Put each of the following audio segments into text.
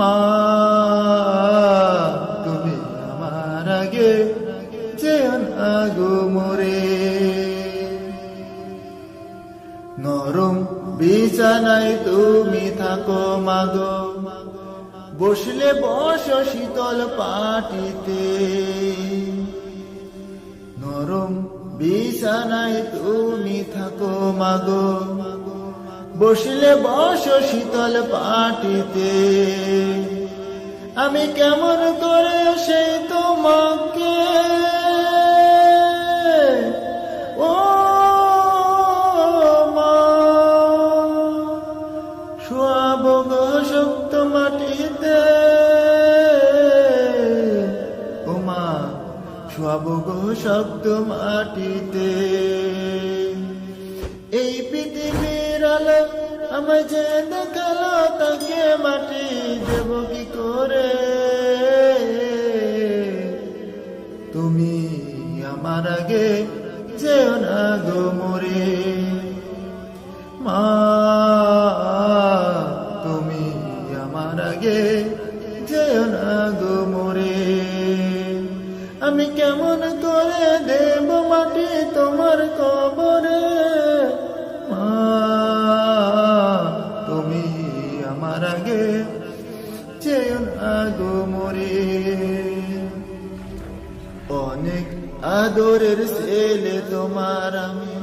মা, তুমি আমার আগে যেও না গো মোরে। নরম বিছানায় তুমি থাকো মাগো বসলে বস শীতল পাটিতে। নরম বিছানায় তুমি থাকো মাগো বসলে বস শীতল পাটিতে। আমি কেমন করে সেই তোমাকে? ও শক্ত মাটিতে। ও মা, শোয়াব শক্ত মাটিতে। এই পৃথিবীর আলো আমায় যে দেখাল তাকে মাটি দেব কি করে? তুমি আমার আগে যেও না গো মোরে। মা, তুমি আমার আগে যেও না গো মোরে। আমি কেমন করে দেব মাটি তোমার কবরে? যেও না মোরে। অনেক আদরের ছেলে তোমার আমি,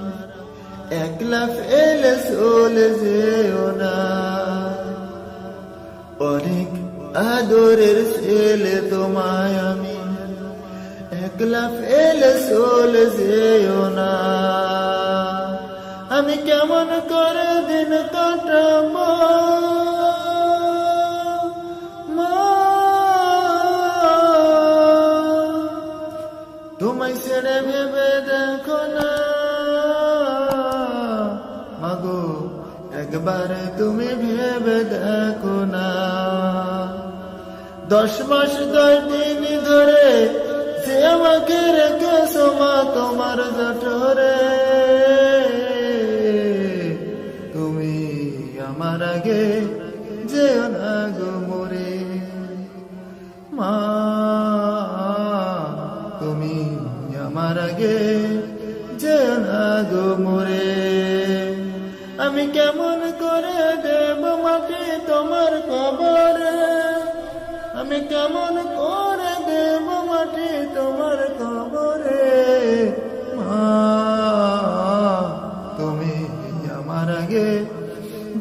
একলা ফেলে চলে যেও না। অনেক আদরের ছেলে তোমায় আমি, একলা ফেলে চলে যেও না। আমি কেমন করে দিন কাটাবো? ছেড়ে ভেবে দেখো না। মাগো, একবার তুমি ভেবে দেখো না। দশ মাস, দশ দিন ধরে সে আমাকে রেখে সোমা তোমার জঠরে যেও না গো মোরে। আমি কেমন করে দেব মাটি তোমার কবরে? আমি কেমন করে দেব মাটি তোমার কবরে? মা, তুমি আমার আগে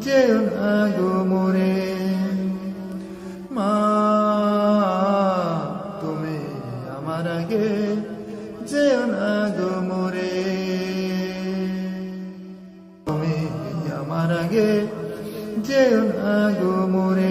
যেও না গো আগে যেও না